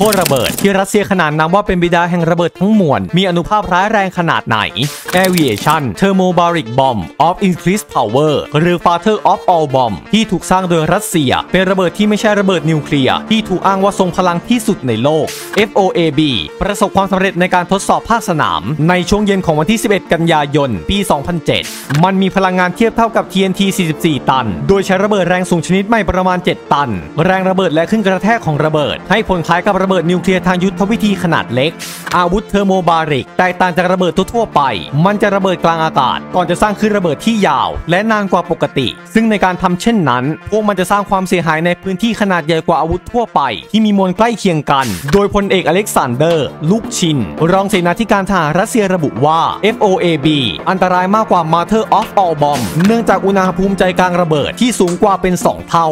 โทษระเบิดที่รัสเซียขนานนามว่าเป็นบิดาแห่งระเบิดทั้งมวล มีอนุภาพร้ายแรงขนาดไหน Aviation Thermobaric Bomb of Increased Power หรือ Father of All Bomb ที่ถูกสร้างโดยรัสเซีย เป็นระเบิดที่ไม่ใช่ระเบิดนิวเคลียร์ที่ถูกอ้างว่าทรงพลังที่สุดในโลก FOAB ประสบความสำเร็จในการทดสอบภาคสนาม ในช่วงเย็นของวันที่ 11 กันยายน ปี 2007 มันมีพลังงานเทียบเท่ากับ TNT 44 ตัน โดยใช้ระเบิดแรงสูงชนิดใหม่ประมาณ 7 ตัน แรงระเบิดและขึ้นกระแทกของระเบิด ให้ผลคล้ายกับระเบิดนิวเคลียร์ทางยุทธวิธีขนาดเล็ก อาวุธเทอร์โมบาริก แตกต่างจากระเบิดทั่วไป มันจะระเบิดกลางอากาศ ก่อนจะสร้างขึ้นระเบิดที่ยาว และนานกว่าปกติ ซึ่งในการทำเช่นนั้น พวกมันจะสร้างความเสียหายในพื้นที่ขนาดใหญ่กว่าอาวุธทั่วไป ที่มีมวลใกล้เคียงกัน โดยพลเอกอเล็กซานเดอร์ ลูกชิน รองเสนาธิการทหารรัสเซียระบุว่า FOAB อันตรายมากกว่า Mother of All Bomb เนื่องจากอุณหภูมิใจกลางระเบิดที่สูงกว่าเป็น 2 เท่า